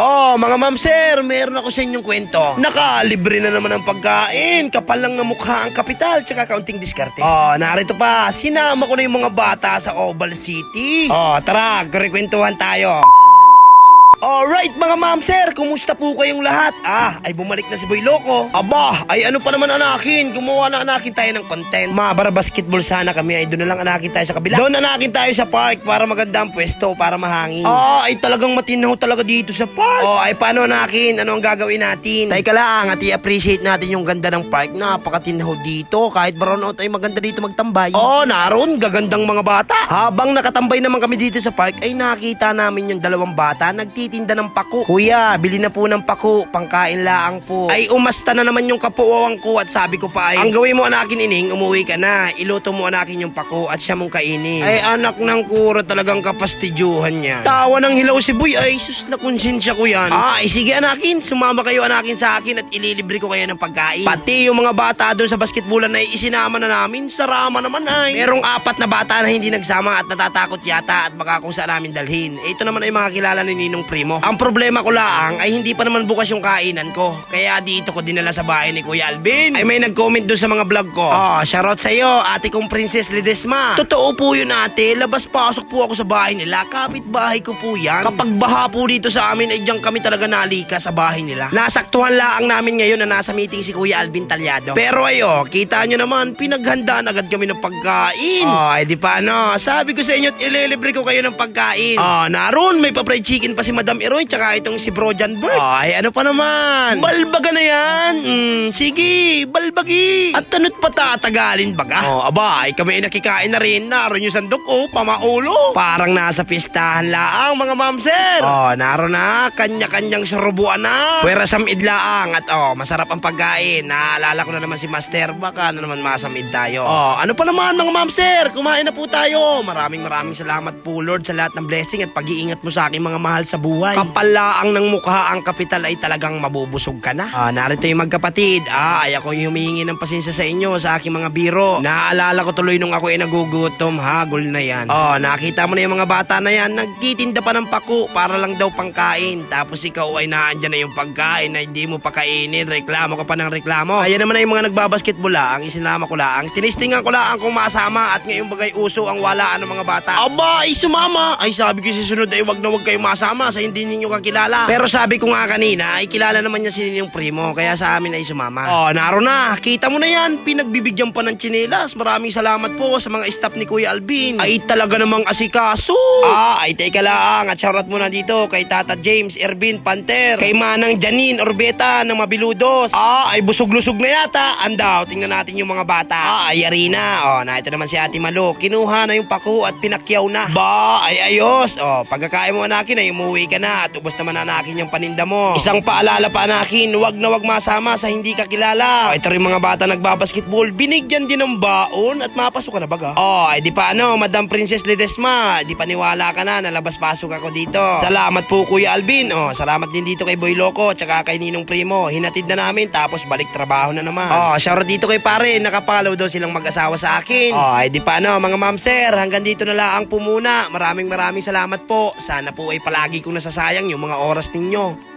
Oh, mga ma'am sir, meron ako sa inyong kwento. Nakalibre na naman ang pagkain. Kapal lang na mukha ang kapital, tsaka kaunting diskarte. Oh, narito pa. Sinama ko na yung mga bata sa Oval City. Oh, tara, kurikwentuhan tayo. Alright mga ma'am sir, kumusta po kayong lahat? Ah, ay bumalik na si Boy Loco. Aba, ay ano pa naman anakin, gumawa na anakin tayo ng content. Mabara basketball sana kami, ay doon na lang anakin tayo sa kabila. Doon anakin tayo sa park para maganda ang pwesto, para mahangin. Ah, ay talagang matinaw talaga dito sa park. Oh, ay paano anakin, ano ang gagawin natin? Teka lang, at i-appreciate natin yung ganda ng park. Napakatinaw dito, kahit brown out ay maganda dito magtambay. Oh, naroon, gagandang mga bata. Habang nakatambay naman kami dito sa park, ay nakita namin yung dalawang bata nagtitinda ng pako. Kuya, bili na po ng pako, pangkain laang po. Ay umasta na naman yung kapuwang ko at sabi ko pa ay, ang gawin mo anakin ining, umuwi ka na. Iluto mo anakin yung pako at siya mong kainin. Ay anak ng kura talagang kapastidyuhan niya. Tawa ng hilaw si Boy, ay sus na konsensya ko yan. Ah, ay sige anakin, sumama kayo anakin sa akin at ililibre ko kayo ng pagkain. Pati yung mga bata doon sa basketballan ay isinama na namin, sarama naman ay. Merong apat na bata na hindi nagsama at natatakot yata at baka kung saan namin dalhin. Ito naman ay mga kilala ni Ninong Primo. Ang problema ko lang ay hindi pa naman bukas yung kainan ko. Kaya dito ko dinala sa bahay ni Kuya Alvin. Ay may nag-comment doon sa mga vlog ko. Oh, shoutout sa'yo, ate kong Princess Ledesma. Totoo po yun ate, labas-pasok po ako sa bahay nila. Kapit bahay ko po yan. Kapag baha po dito sa amin ay diyan kami talaga nalika sa bahay nila. Nasaktuhan laang namin ngayon na nasa meeting si Kuya Alvin Talyado. Pero ayo, kita nyo naman, pinaghandaan agad kami ng pagkain. Oh, ay di pa ano, sabi ko sa inyo, ililibre ko kayo ng pagkain. Oh, naroon, may pa-fried chicken pa si Madam Eroy, tsaka itong si Bro John Bert. Ay, ano pa naman? Balbaga na yan. Mm, sige, balbagi. At ano't pa tatagalin baga? Oh, aba, ay kami ay nakikain na rin. Naroon yung sandok, oh, pamaulo. Parang nasa pistahan laang, mga mamser. Oh, naroon na, kanya-kanyang surubuan na. Pwera samid laang at oh, masarap ang pagkain. Naalala ko na naman si Master, baka na naman masamid tayo. Oh, ano pa naman mga mamser, kumain na po tayo. Maraming maraming salamat po Lord sa lahat ng blessing at pag-iingat mo sa aking mga mahal sa buhay. Kapalaang ng mukha ang kapital ay talagang mabubusog ka na. Ah, narito yung magkapatid. Ah, ay ako yung humihingi ng pasensya sa inyo sa aking mga biro. Naalala ko tuloy nung ako ay nagugutom, hagol na yan. Oh, nakita mo na yung mga bata na yan, nagtitinda pa ng paku para lang daw pangkain. Tapos ikaw ay naandyan na yung pagkain na hindi mo pa kainin, reklamo ka pa ng reklamo. Ayan naman na yung mga nagbabasketball lang, isinama ko lang. Tinistingan ko lang kung masama at ngayong bagay uso ang walaan ng mga bata. Aba, ay sumama. Ay sabi ko sa sunod ay wag na wag kayo masama sa hindi ninyo kakilala. Pero sabi ko nga kanina ay kilala naman niya si yung primo kaya sa amin ay sumama. Oh, naroon na. Kita mo na yan. Pinagbibigyan pa ng tsinelas. Maraming salamat po sa mga staff ni Kuya Alvin. Ay talaga namang asikaso. Ah, ay teka lang. At shoutout muna dito kay Tata James Ervin Panter. Kay Manang Janine Orbeta ng Mabiludos. Ah, ay busog-lusog na yata. Andaw, tingnan natin yung mga bata. Ah, ay Arina. Oh, na ito naman si Ate Malo. Kinuha na yung pako at pinakyaw na. Ba, ay ayos. Oh, pagkakain mo anakin ay umuwi ka na at ubos naman anakin yung paninda mo. Isang paalala pa anakin, wag na wag masama sa hindi kakilala. Oh, ito rin mga bata nagbabasketball, binigyan din ng baon at mapasok ka na baga. Oh, ay di pa ano, Madam Princess Ledesma, di paniwala ka na, nalabas-pasok ako dito. Salamat po Kuya Alvin. Oh, salamat din dito kay Boy Loco, tsaka kay Ninong Primo. Hinatid na namin tapos balik trabaho na naman. Oh, shoutout dito kay pare, nakapalaw daw silang mag-asawa sa akin. Oh, ay di pa ano, mga ma'am sir, hanggang dito na lang po muna. Maraming maraming salamat po. Sana po ay palagi kong nasasayang yung mga oras ninyo.